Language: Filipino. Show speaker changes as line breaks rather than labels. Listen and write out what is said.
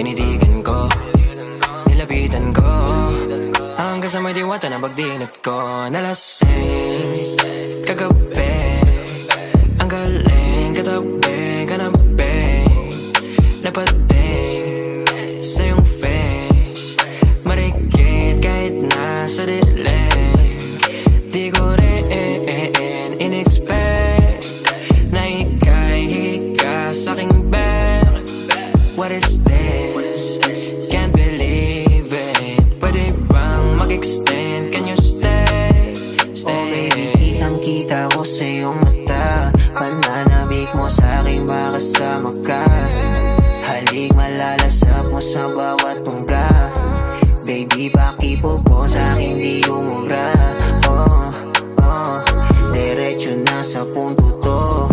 Tinitigan ko Nilapitan ko. Hanggang sa may diwata na pagdinat ko Nalasing Kagabi. Ang galing Katabi Kanabi. Napating Sa iyong face. Marikit kahit nasa dilim Di ko rin in-expect Na ika'y higa sa'king bed. What is this? this? Can't believe it bang mag-extend? Can you stay? Stay
oh, ko sa iyong mata Pananamig mo sa aking makasama ka Halik malalasap mo sa bawat pungga Baby, pakipog mo sa akin di umubra Oh, oh Diretso na sa punto to